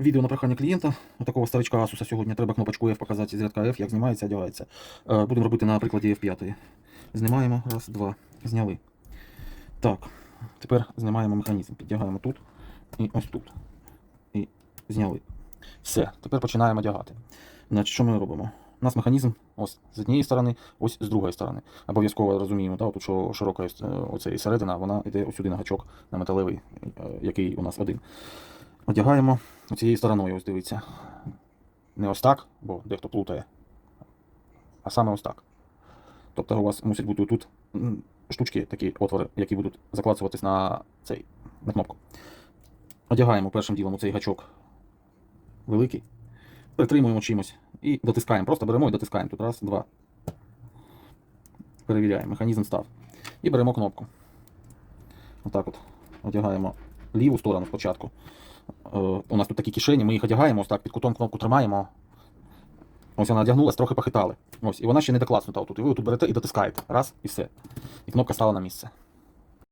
Відео на прохання клієнта, такого старичка Asus сьогодні треба кнопочку F показати з рядка F, як знімається, одягається. Е, Будемо робити на прикладі F5. Знімаємо, раз, два, зняли. Так, тепер знімаємо механізм. Підтягаємо тут і ось тут. І зняли. Все, тепер починаємо одягати. Значить, що ми робимо? У нас механізм ось з однієї сторони, ось з другої сторони. Обов'язково розуміємо, да, тут, що широка е, оцей середина, вона йде ось сюди на гачок на металевий, е, який у нас один. Одягаємо цією стороною, ось дивіться. Не ось так, бо дехто плутає, а саме ось так. Тобто у вас мусять бути тут штучки, такі отвори, які будуть закладуватись на цей на кнопку. Одягаємо першим ділом цей гачок великий, притримуємо чимось і дотискаємо. Просто беремо і дотискаємо. Тут раз, два. Перевіряємо, механізм став. І беремо кнопку. Отак от. Одягаємо ліву сторону спочатку. Е, у нас тут такі кишені, ми їх одягаємо, ось так, під кутом кнопку тримаємо. Ось вона одягнулась, трохи похитали. Ось, і вона ще не докласнута отут. І ви тут берете і дотискаєте. Раз, і все. І кнопка стала на місце.